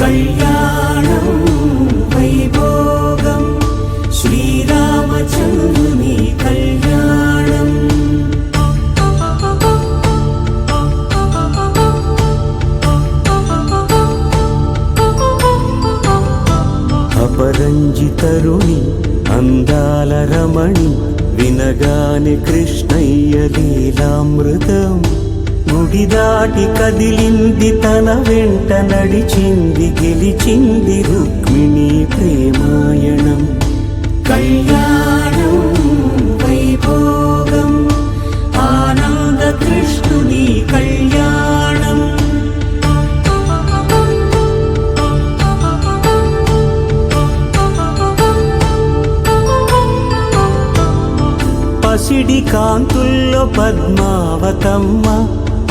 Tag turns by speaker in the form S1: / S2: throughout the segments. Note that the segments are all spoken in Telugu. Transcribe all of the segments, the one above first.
S1: കല്യാണം വൈഭോഗം ശ്രീരാമചന്ദ്രനി കല്യാണം. അപരഞ്ജി തരുണി അന്താല വിനഗാനി കൃഷ്ണയ്യ ലീലാമൃതം. గుడి దాటి కదిలింది తన వెంట నడిచింది గెలిచింది రుక్మిణి ప్రేమాయణం. కళ్యాణ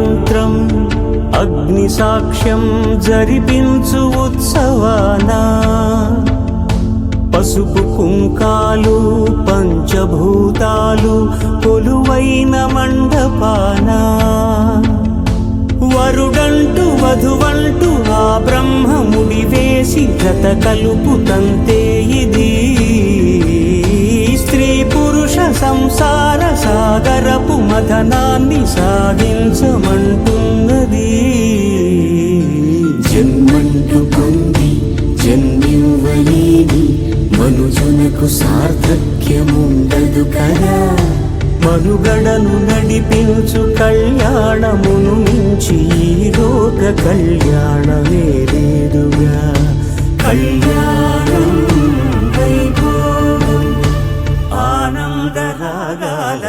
S1: మంత్రం అగ్ని సాక్ష్యం జరిపించు ఉత్సవాన. పసుపు కుంకాలు పంచభూతాలు కొలువైన మండపాన. వరుడంటూ వధువంటూ ఆ బ్రహ్మముడి వేసి జత కలుపుతంతే ఇది. సంసార సాగరపు మథనాన్ని సాగించమంటున్నది. జన్మంటూ పొంది జన్మివ్వలేని మనుజునకు సార్థక్యముండదు కదా. మనుగడను నడిపించు కళ్యాణమును మించి ఈ లోక కళ్యాణమే లేదుగా. కళ్యాణం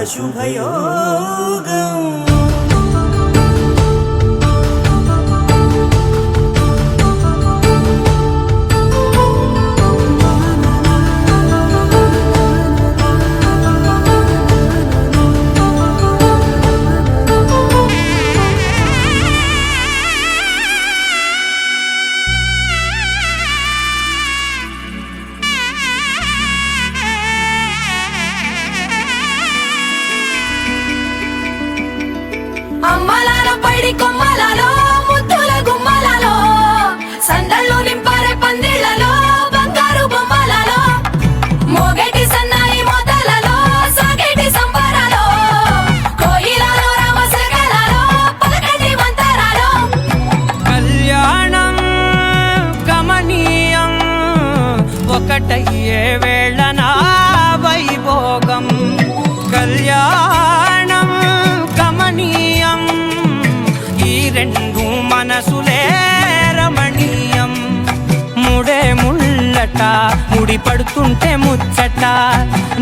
S2: शुभयोगम् రెండు మనసులే రమణీయం. ముడే ముళ్ళట ముడి పడుతుంటే ముచ్చట.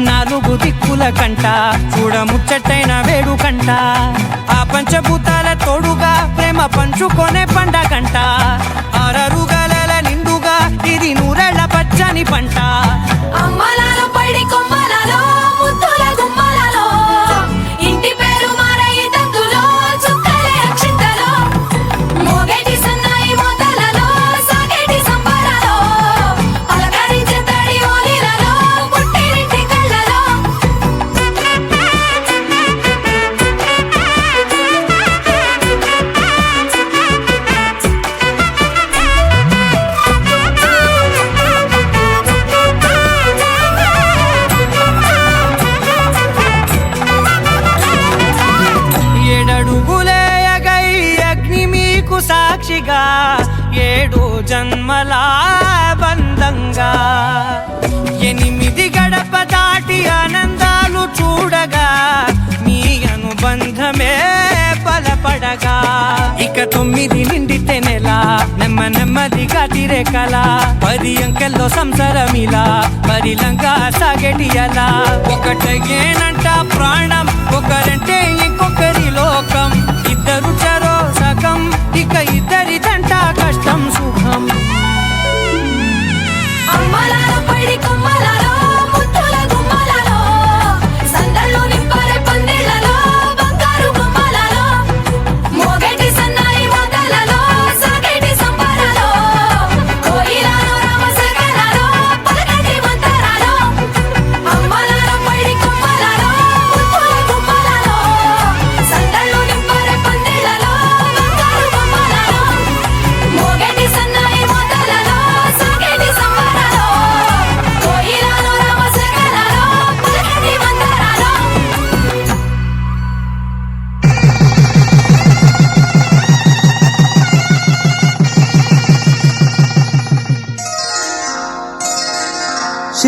S2: నాలుగు దిక్కుల కంట చూడ ముచ్చటైన వేడుకంట ఆ పంచభూతాల తోడుగా ప్రేమ పంచుకొనే పండగంట ఆరరుగల నిండుగా ఇది నూరెళ్ళ పచ్చని పంట.
S3: అమ్మలాలో పైడి
S2: నెమ్మదిగా తిరే కల పది అంకెల్లో సంసారం సంసారమిలా పరిలంగా సాగేటియలా. ఒకటేనంట ప్రాణం ఒకరంటే ఇంకొకరి లోకం. ఇద్దరు చరో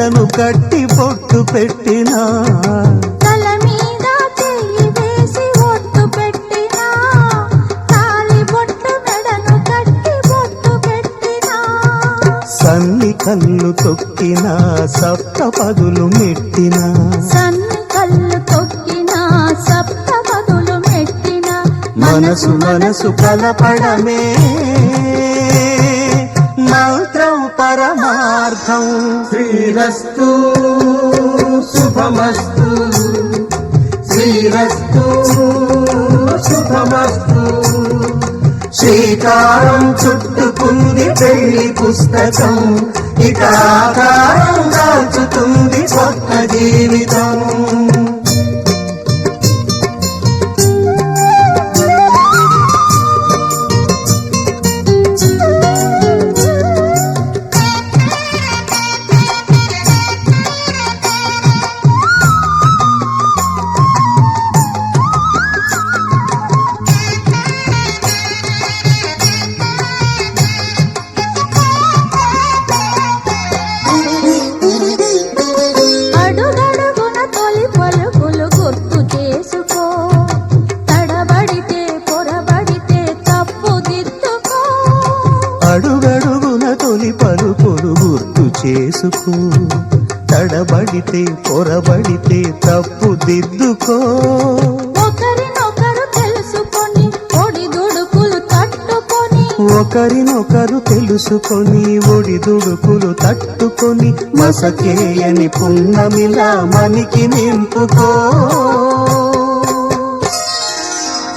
S1: మెడను కట్టి బొట్టు పెట్టినా. సన్ని కళ్ళు తొక్కినా సప్త పదులు మెట్టినా.
S4: సన్ని కళ్ళు తొక్కినా సప్త పదులు మెట్టినా.
S1: మనసు మనసు కలపడమే. పరమార్థం శ్రీరస్తు. శుభమస్తు శ్రీరస్తు. శుభమస్తు శ్రీకారం చుట్టుకుంది పెళ్ళి పుస్తకం. ఇక ఆకారం దాల్చుతుంది కొత్త జీవితం.
S4: ఒకరినొకరు తెలుసుకొని ఒడిదుడుకులు తట్టుకొని
S1: మసకేయని పున్నమిలా మనికి నింపుకో.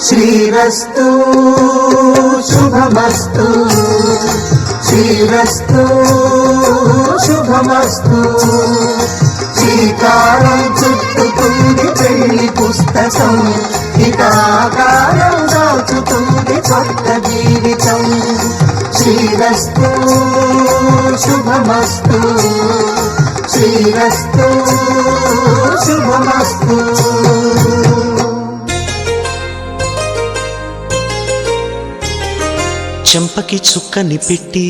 S1: శ్రీరస్తు శుభమస్తు. శ్రీరస్తు శుభమస్తు. శ్రీకారం చుట్టుకుంది పెళ్ళి పుస్తకం. ఇక ఆకారం దాచుతుంది కొత్త జీవితం. శ్రీరస్తు శుభమస్తు. శ్రీరస్తు శుభమస్తు. చెంపకి చుక్కని పెట్టి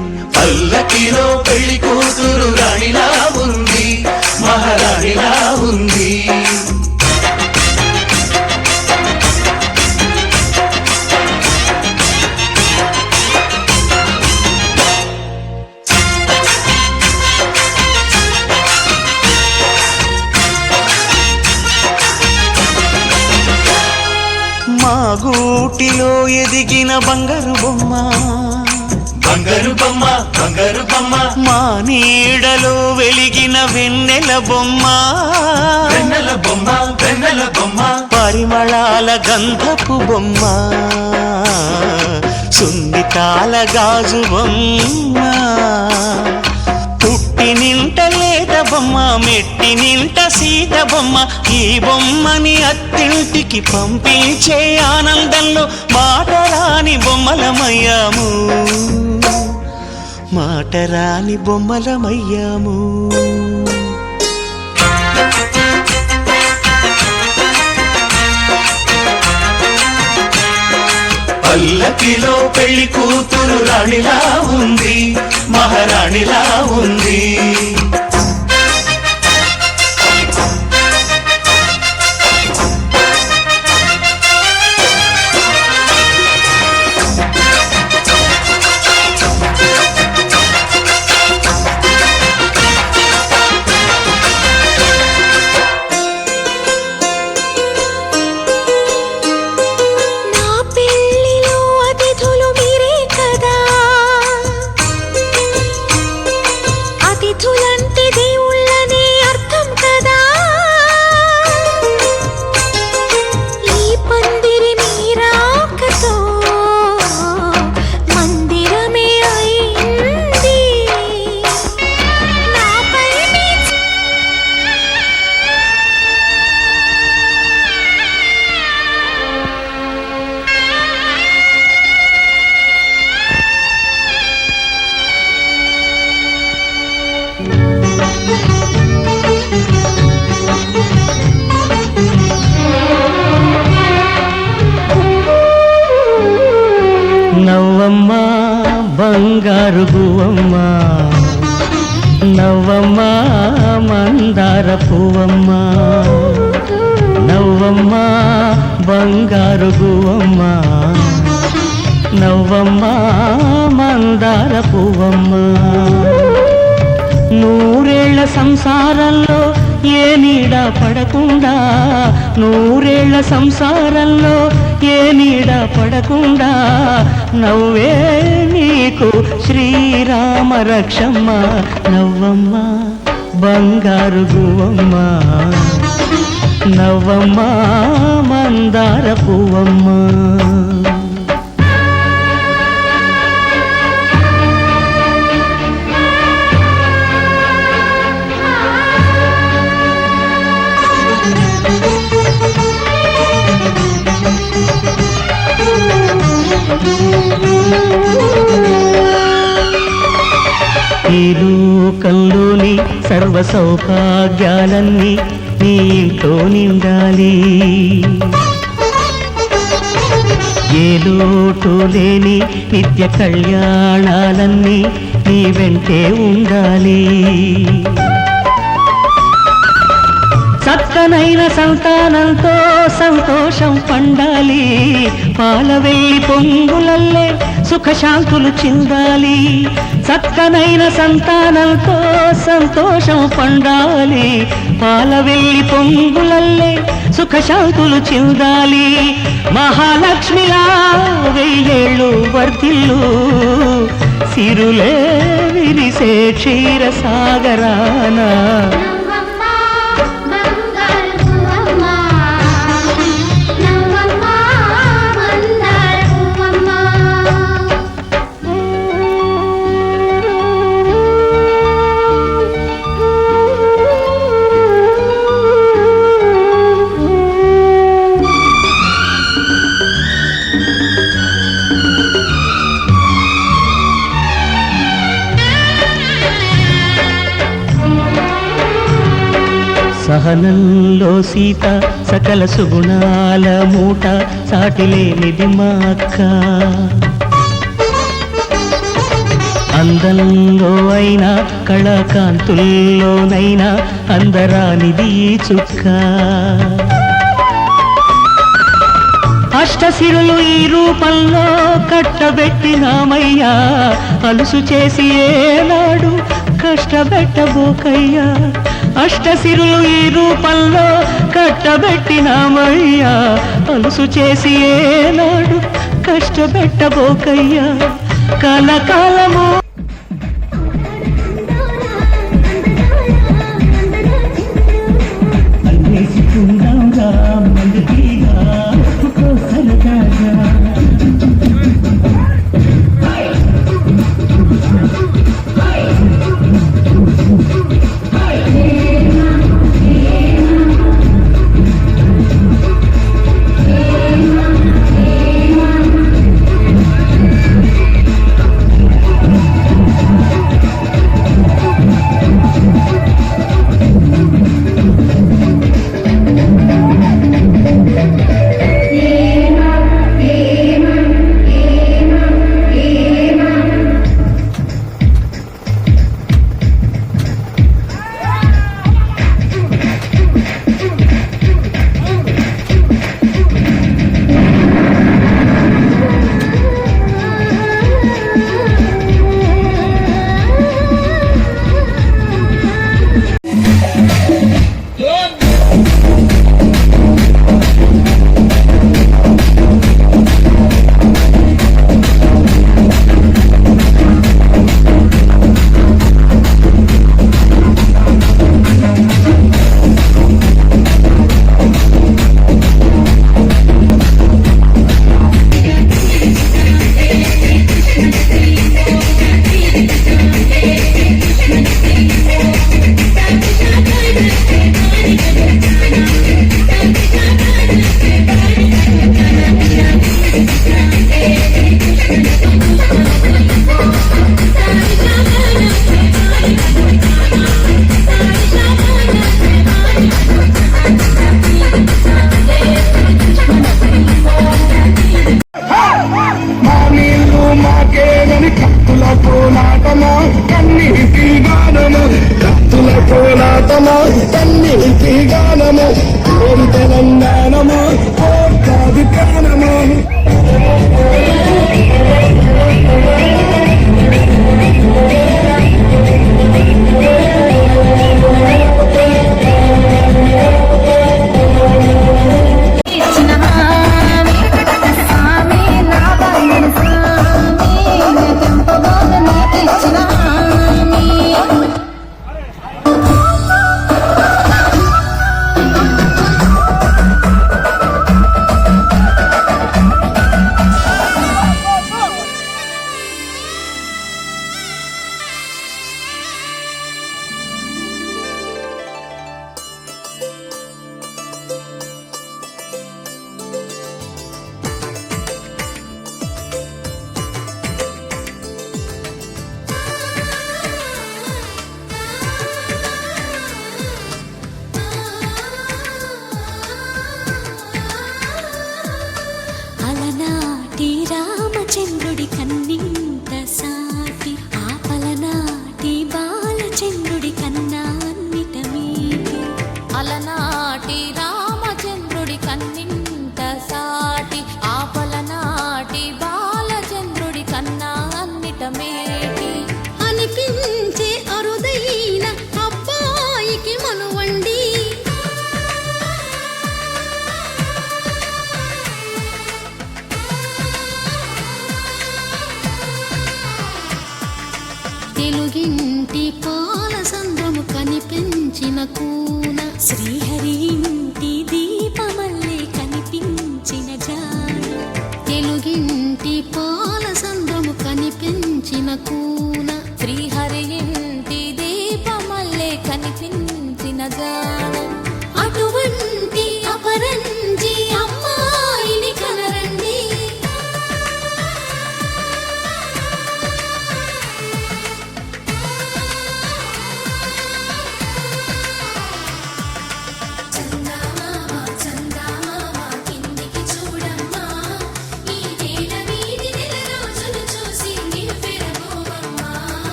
S1: పల్లకిలో పెళ్ళి కూతురు రాణిలా ఉంది మహారాణిలా ఉంది. మా గూటిలో ఎదిగిన బంగారు బొమ్మ
S3: బంగారు బొమ్మ బంగారు బొమ్మ.
S1: మా నీడలో వెలిగిన వెన్నెల బొమ్మ.
S3: వెన్నెల బొమ్మ వెన్నెల బొమ్మ.
S1: పరిమళాల గంధపు బొమ్మ. సున్నితాల గాజు బొమ్మ. పుట్టి నింట లేత బొమ్మ మెట్టి నింట సీత బొమ్మ ఈ బొమ్మని అత్తింటికి పంపించే ఆనందంలో మాటరాని బొమ్మలమయ్యాము. మాటరాని బొమ్మలమయ్యాము.
S3: పల్లకిలో పెళ్ళి కూతురు రాణిలా మహారాణిలా ఉంది.
S5: నూరేళ్ళ సంసారంలో ఏ నీడ పడకుండా నూరేళ్ళ సంసారంలో ఏ నీడ పడకుండా నవ్వే నీకు శ్రీరామ రక్షమ్మ నవ్వమ్మ బంగారు గువమ్మ నవ్వమ్మ మందార పువ్వమ్మ. ఈ లోకంలోని సర్వ సౌభాగ్యాలన్నీ నీ ఇంట్లో నిండాలి. ఏ లోటు లేని నిత్య కళ్యాణాలన్నీ నీ వెంటే ఉండాలి. చక్క
S1: చక్కనైన సంతానంతో సంతోషం పండాలి. పాల వెళ్ళి పొంగులల్లే సుఖశాంతులు చిందాలి. చక్కనైన సంతానంతో సంతోషం పండాలి పాల వెళ్ళి పొంగులల్లే సుఖశాంతులు చిందాలి. మహాలక్ష్మిలా వెయ్యేళ్ళు వర్ధిల్లు. సిరులే విరిసే క్షీర సాగరానా సహనంలో సీత సకల సుగుణాల మూట సాటిలేనిది మా అక్క. అందంలో అయినా కళాకాంతుల్లోనైనా అందరానిది చుక్క. అష్టశిరులు ఈ రూపంలో కట్టబెట్టినామయ్యా. అలుసు చేసి ఏనాడు కష్టపెట్టబోకయ్యా. అష్టసిరులు ఈ రూపంలో కట్టబెట్టినామయ్యా. అలుసు చేసి ఏనాడు కష్టపెట్టబోకయ్యా. కలకాలము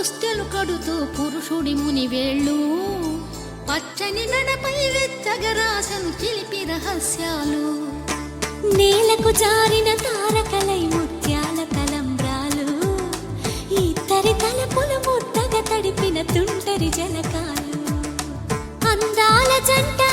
S6: పుస్తెలు కడుతూ పురుషుడి ముని వేళ్ళు. పచ్చని నడపై వెచ్చగరాశను చిలిపి రహస్యాలు.
S3: నేలకు జారిన తారకలై ముత్యాల తలంబ్రాలు. ఇద్దరి తలపులు ముద్దగా తడిపిన తుంటరి జనకాలు. అందాల జంట